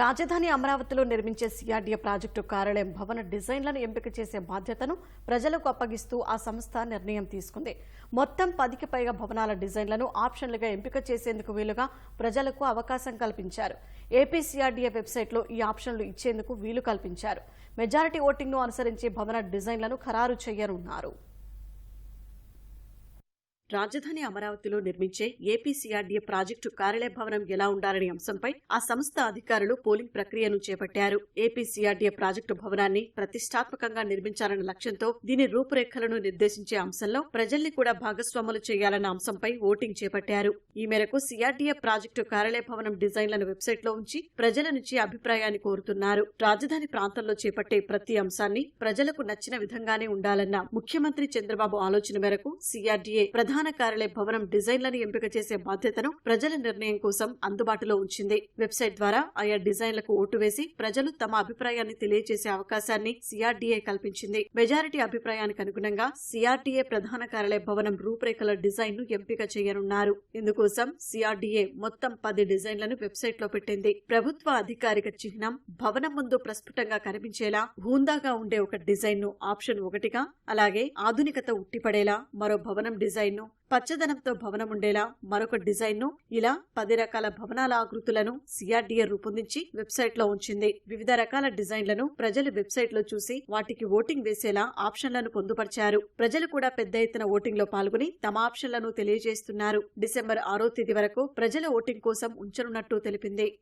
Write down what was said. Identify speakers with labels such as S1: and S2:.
S1: రాజధాని అమరావతిలో నిర్మించే సిఆర్డీఏ ప్రాజెక్టు కార్యాలయం భవన డిజైన్లను ఎంపిక చేసే బాధ్యతను ప్రజలకు అప్పగిస్తూ ఆ సంస్థ నిర్ణయం తీసుకుంది. మొత్తం పదికి పైగా భవనాల డిజైన్లను ఆప్షన్లుగా ఎంపిక చేసేందుకు వీలుగా ప్రజలకు అవకాశం కల్పించారు. ఏపీ సిఆర్డీఏ వెబ్సైట్లో ఈ ఆప్షన్లు ఇచ్చేందుకు వీలు కల్పించారు. మెజారిటీ ఓటింగ్ను అనుసరించి భవన డిజైన్లను ఖరారు చేయనున్నారు రాజధాని అమరావతిలో నిర్మించే ఏపీసీఆర్డీఏ ప్రాజెక్టు కార్యాలయ భవనం ఎలా ఉండాలనే అంశంపై ఆ సంస్థ అధికారులు పోలింగ్ ప్రక్రియను చేపట్టారు. ఏపీసీఆర్డీఏ ప్రాజెక్టు భవనాన్ని ప్రతిష్టాత్మకంగా నిర్మించాలన్న లక్ష్యంతో దీని రూపురేఖలను నిర్దేశించే అంశంలో ప్రజల్ని కూడా భాగస్వాములు చేయాలన్న అంశంపై ఓటింగ్ చేపట్టారు. ఈ మేరకు సీఆర్డీఏ ప్రాజెక్టు కార్యాలయ భవనం డిజైన్లను వెబ్సైట్లో ఉంచి ప్రజల నుంచి అభిప్రాయాన్ని కోరుతున్నారు. రాజధాని ప్రాంతంలో చేపట్టే ప్రతి అంశాన్ని ప్రజలకు నచ్చిన విధంగానే ఉండాలన్న ముఖ్యమంత్రి చంద్రబాబు ఆలోచన మేరకు సీఆర్డీఏ ప్రధాన ప్రధాన కార్యాలయ భవనం డిజైన్లను ఎంపిక చేసే బాధ్యతను ప్రజల నిర్ణయం కోసం అందుబాటులో ఉంచింది. వెబ్సైట్ ద్వారా ఆయా డిజైన్లకు ఓటు వేసి ప్రజలు తమ అభిప్రాయాన్ని తెలియజేసే అవకాశాన్ని సిఆర్డీఏ కల్పించింది. మెజారిటీ అభిప్రాయానికి అనుగుణంగా సిఆర్డీఏ ప్రధాన కార్యాలయ భవనం రూపురేఖల డిజైన్ను ఎంపిక చేయనున్నారు. ఇందుకోసం సిఆర్డీఏ మొత్తం పది డిజైన్లను వెబ్సైట్లో పెట్టింది. ప్రభుత్వ అధికారిక చిహ్నం భవనం ముందు ప్రస్ఫుటంగా కనిపించేలా హూందాగా ఉండే ఒక డిజైన్ను ఆప్షన్ ఒకటిగా అలాగే ఆధునికత ఉట్టిపడేలా మరో భవనం డిజైన్ను పచ్చదనంతో భవనం ఉండేలా మరొక డిజైన్ను ఇలా పది రకాల భవనాల ఆకృతులను సిఆర్డీఏ రూపొందించి వెబ్సైట్లో ఉంచింది. వివిధ రకాల డిజైన్లను ప్రజలు వెబ్సైట్లో చూసి వాటికి ఓటింగ్ వేసేలా ఆప్షన్లను పొందుపరిచారు. ప్రజలు కూడా పెద్ద ఎత్తున ఓటింగ్లో పాల్గొని తమ ఆప్షన్లను తెలియజేస్తున్నారు. డిసెంబర్ ఆరో తేదీ వరకు ప్రజల ఓటింగ్ కోసం ఉంచనున్నట్టు తెలిపింది.